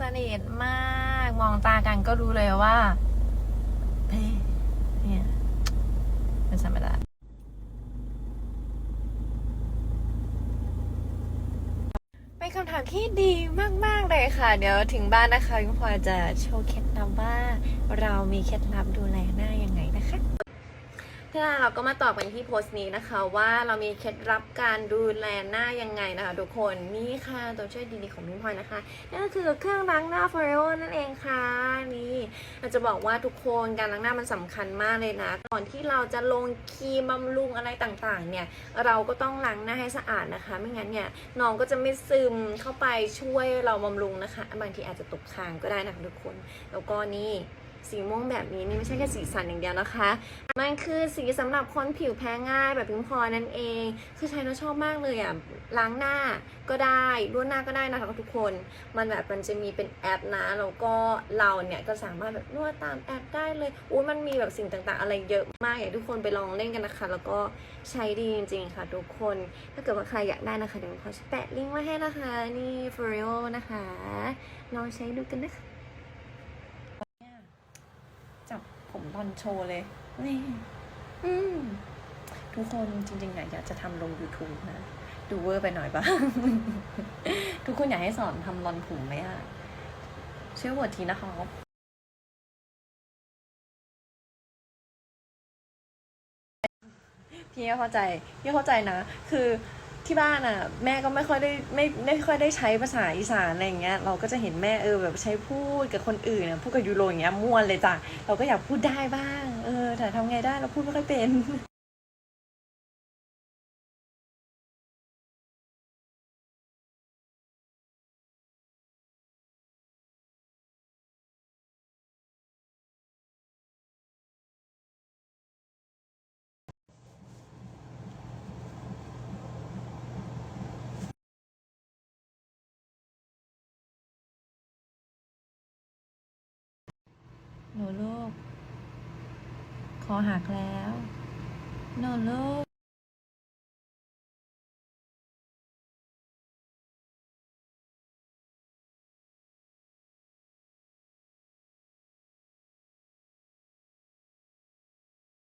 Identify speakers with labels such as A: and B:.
A: สนิทมากมองตากันก็รู้เลยว่าเฮ้ยเนี่ยเป็นธรรมดาเป็นคำถามที่ดีมาก ๆ เลยค่ะ เดี๋ยวถึงบ้านนะคะพี่พลอยจะโชว์เคล็ดลับว่า เรามีเคล็ดลับดูแลหน้ายังไงนะคะ ที่เราก็มาตอบกันที่โพสต์นี้นะคะว่าเรามีเคล็ดลับการดูแลหน้ายังไงนะคะทุกคนนี่ค่ะตัวช่วยดีๆของพี่พลอยนะคะนั่นก็คือเครื่องล้างหน้า f o r e v e r นั่นเองค่ะนี่เราจะบอกว่าทุกคนการล้างหน้ามันสำคัญมากเลยนะก่อนที่เราจะลงครีมบำรุงอะไรต่างๆ เนี่ยเราก็ต้องล้างหน้าให้สะอาดนะคะ ไม่งั้นเนี่ยน้องก็จะไม่ซึมเข้าไปช่วยเราบำรุงนะคะ บางทีอาจจะตกค้างก็ได้นะคะทุกคน แล้วก็นี่ สีม่วงแบบนี้นี่ไม่ใช่แค่สีสันอย่างเดียวนะคะ มันคือสีสำหรับคนผิวแพ้ง่ายแบบพิมพอนั่นเอง คือใช้แล้วชอบมากเลยอะ ล้างหน้าก็ได้ล้วนหน้าก็ได้นะคะทุกคน มันแบบมันจะมีเป็นแอปนะ แล้วก็เราเนี่ยก็สามารถแบบนวดตามแอปได้เลยอุ้มันมีแบบสิ่งต่างๆ อะไรเยอะมากอยากทุกคนไปลองเล่นกันนะคะ แล้วก็ใช้ดีจริงๆค่ะทุกคน ถ้าเกิดว่าใครอยากได้นะคะเดี๋ยวขอแปะลิงก์ไว้ให้นะคะ นี่ f o r e o นะคะ ลองใช้ดูกันนะคะจับ ผมบอลโชว์เลย นี่อืมทุกคนจริงๆอะอยากจะทำลง YouTube นะ ดูเวอร์ไปหน่อยปะทุกคนอยากให้สอนทำรอนผมไหมอะช่วยโหวทีนะคะพี่เข้าใจพี่เข้าใจนะ คือ ที่บ้านอะ แม่ก็ไม่ค่อยได้ไม่ไม่ค่อยได้ใช้ภาษาอีสานอะไรอย่างเงี้ยเราก็จะเห็นแม่เออแบบใช้พูดกับคนอื่นนะพูดกับยูโรอย่างเงี้ยม่วนเลยจ้ะเราก็อยากพูดได้บ้าง เออแต่ทำไงได้เราพูดไม่ค่อยเป็น หนูลูก คอหักแล้วหนูลูก